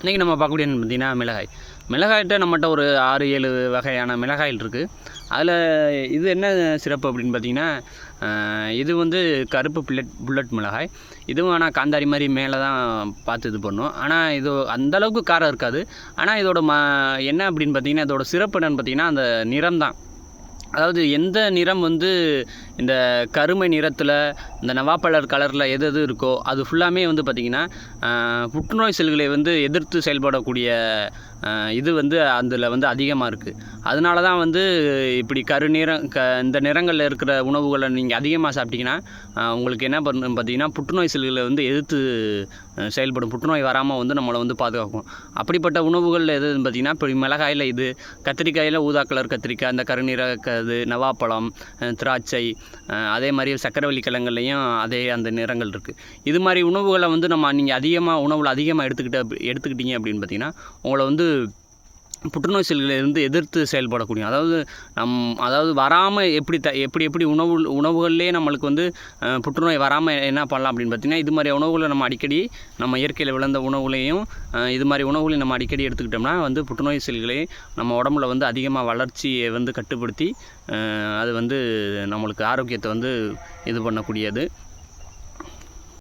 இன்றைக்கி நம்ம பார்க்கக்கூடிய பார்த்தீங்கன்னா மிளகாய். மிளகாய்கிட்ட நம்மகிட்ட ஒரு ஆறு ஏழு வகையான மிளகாயில் இருக்குது அதில் இது என்ன சிறப்பு அப்படின்னு பார்த்தீங்கன்னா இது வந்து கருப்பு புல்லட் புல்லட் மிளகாய். இதுவும் ஆனால் காந்தாரி மாதிரி மேலே தான் பார்த்து இது பண்ணும். ஆனால் இது அந்தளவுக்கு காரம் இருக்காது. ஆனால் இதோட ம என்ன அப்படின்னு பார்த்தீங்கன்னா இதோட சிறப்பு என்னன்னு பார்த்தீங்கன்னா அந்த நிறம் தான். அதாவது எந்த நிறம் வந்து இந்த கருமை நிறத்தில் இந்த நவாப்பழர் கலரில் எது எது இருக்கோ அது ஃபுல்லாமே வந்து பார்த்திங்கன்னா புற்றுநோய் செல்களை வந்து எதிர்த்து செயல்படக்கூடிய இது வந்து அதில் வந்து அதிகமாக இருக்குது அதனால தான் வந்து இப்படி கருநிறம் க இந்த நிறங்களில் இருக்கிற உணவுகளை நீங்கள் அதிகமாக சாப்பிட்டீங்கன்னா உங்களுக்கு என்ன பண்ணும் பார்த்தீங்கன்னா புற்றுநோய் செல்களை வந்து எதிர்த்து செயல்படும். புற்றுநோய் வராமல் வந்து நம்மளை வந்து பாதுகாக்கும். அப்படிப்பட்ட உணவுகளில் எதுன்னு பார்த்தீங்கன்னா இப்போ மிளகாயில் இது கத்திரிக்காயில் ஊதா கலர் கத்திரிக்காய் அந்த கருநீர க இது நவாப்பழம் திராட்சை அதே மாதிரி சக்கரவள்ளி கிழங்குலையும் அதே அந்த நிறங்கள் இருக்குது இது மாதிரி உணவுகளை வந்து நம்ம நீங்கள் அதிகமாக உணவில் அதிகமாக எடுத்துக்கிட்ட எடுத்துக்கிட்டீங்க அப்படின்னு பார்த்தீங்கன்னா உங்களை வந்து புற்றுநோய் செல்களை இருந்து எதிர்த்து செயல்படக்கூடிய அதாவது நம் அதாவது வராமல் எப்படி த எப்படி எப்படி உணவு உணவுகள்லேயே நம்மளுக்கு வந்து புற்றுநோய் வராமல் என்ன பண்ணலாம் அப்படின்னு பார்த்தீங்கன்னா இது மாதிரி உணவுகளை நம்ம அடிக்கடி நம்ம இயற்கையில் விளைந்த உணவுகளையும் இது மாதிரி உணவுகளையும் நம்ம அடிக்கடி எடுத்துக்கிட்டோம்னா வந்து புற்றுநோய் செல்களை நம்ம உடம்புல வந்து அதிகமாக வளர்ச்சியை வந்து கட்டுப்படுத்தி அது வந்து நம்மளுக்கு ஆரோக்கியத்தை வந்து இது பண்ணக்கூடியது.